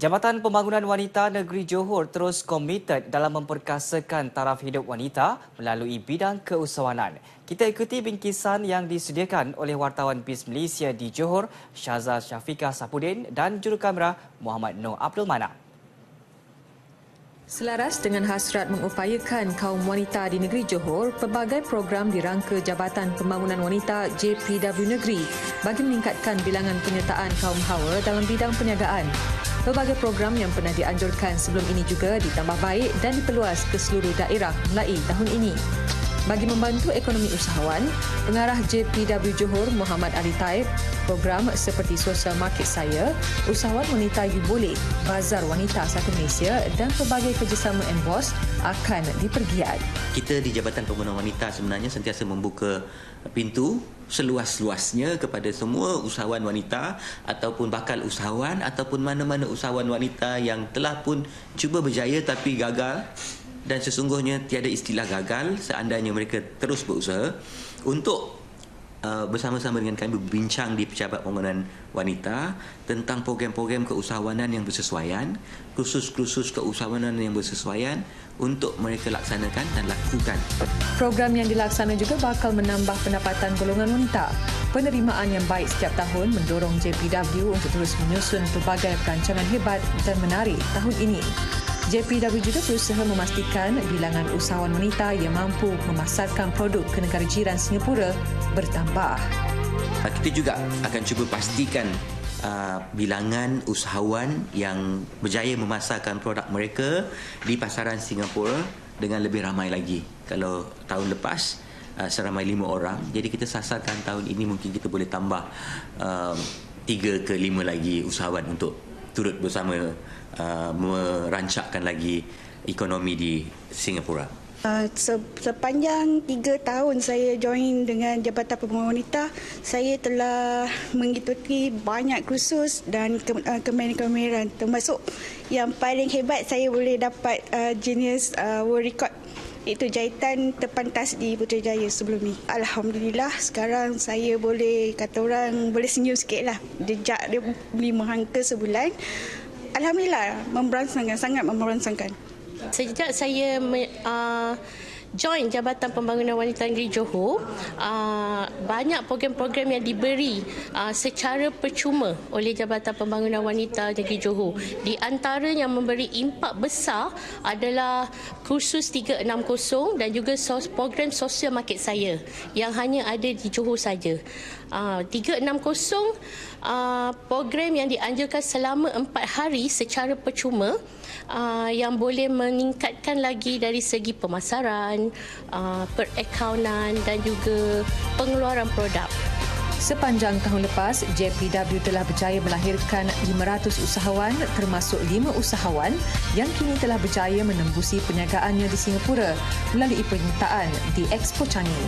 Jabatan Pembangunan Wanita Negeri Johor terus komited dalam memperkasakan taraf hidup wanita melalui bidang keusahawanan. Kita ikuti bingkisan yang disediakan oleh wartawan BIS Malaysia di Johor, Syaza Syafiqah Sapudin dan jurukamera Muhammad Noor Abdul Manak. Selaras dengan hasrat mengupayakan kaum wanita di negeri Johor, pelbagai program dirangka Jabatan Pembangunan Wanita JPW Negeri bagi meningkatkan bilangan penyertaan kaum hawa dalam bidang perniagaan. Pelbagai program yang pernah dianjurkan sebelum ini juga ditambah baik dan diperluas ke seluruh daerah mulai tahun ini. Bagi membantu ekonomi usahawan, pengarah JPW Johor Muhammad Ali Taib, program seperti Social Market Saya, Usahawan Wanita You Boleh, Bazar Wanita Satu Malaysia dan pelbagai kerjasama Enbos akan dipergiat. Kita di Jabatan Pembangunan Wanita sebenarnya sentiasa membuka pintu seluas-luasnya kepada semua usahawan wanita ataupun bakal usahawan ataupun mana-mana usahawan wanita yang telah pun cuba berjaya tapi gagal dan sesungguhnya tiada istilah gagal seandainya mereka terus berusaha untuk uh, bersama-sama dengan kami berbincang di Pejabat Pembangunan Wanita tentang program-program keusahawanan yang bersesuaian, khusus-khusus keusahawanan yang bersesuaian untuk mereka laksanakan dan lakukan. Program yang dilaksana juga bakal menambah pendapatan golongan wanita. Penerimaan yang baik setiap tahun mendorong JPW untuk terus menyusun pelbagai perancangan hebat dan menarik tahun ini. JPW juga berusaha memastikan bilangan usahawan wanita yang mampu memasarkan produk ke negara jiran Singapura bertambah. Kita juga akan cuba pastikan uh, bilangan usahawan yang berjaya memasarkan produk mereka di pasaran Singapura dengan lebih ramai lagi. Kalau tahun lepas uh, seramai lima orang, jadi kita sasarkan tahun ini mungkin kita boleh tambah uh, tiga ke lima lagi usahawan untuk turut bersama uh, merancakkan lagi ekonomi di Singapura. Uh, sepanjang tiga tahun saya join dengan Jabatan Pembangunan Wanita, saya telah mengikuti banyak kursus dan uh, kemahiran termasuk yang paling hebat saya boleh dapat uh, Genius uh, World Record itu jahitan terpantas di Putrajaya sebelum ni. Alhamdulillah sekarang saya boleh kata orang boleh senyum sikit lah. Jejak dia lima angka sebulan. Alhamdulillah memberangsangkan, sangat memberangsangkan. Sejak saya uh, join Jabatan Pembangunan Wanita Negeri Johor, uh, banyak program-program yang diberi uh, secara percuma oleh Jabatan Pembangunan Wanita Negeri Johor. Di antara yang memberi impak besar adalah kursus 360 dan juga program sosial market saya yang hanya ada di Johor saja. Uh, 360 uh, program yang dianjurkan selama 4 hari secara percuma yang boleh meningkatkan lagi dari segi pemasaran, uh, perakaunan dan juga pengeluaran produk. Sepanjang tahun lepas, JPW telah berjaya melahirkan 500 usahawan termasuk 5 usahawan yang kini telah berjaya menembusi perniagaannya di Singapura melalui penyertaan di Expo Changi.